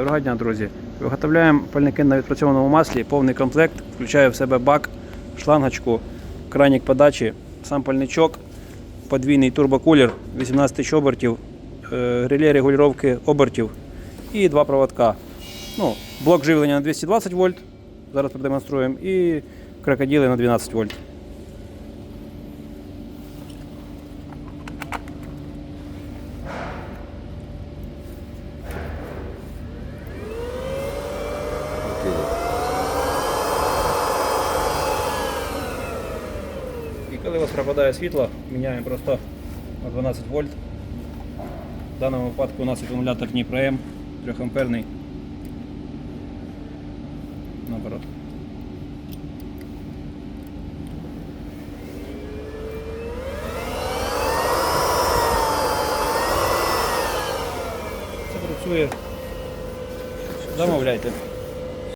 Доброго дня, друзі. Виготовляємо пальники на відпрацьованому маслі, повний комплект, включає в себе бак, шлангочку, кранік подачі, сам пальничок, подвійний турбокулер, 18 тисяч обертів, реле регулювання обертів і два проводка. Ну, блок живлення на 220 вольт, зараз продемонструємо, і крокодили на 12 вольт. І коли у вас пропадає світло, міняємо просто на 12 вольт. В даному випадку у нас акумулятор Дніпро М 3 амперний. Наоборот. Це працює. Замовляйте.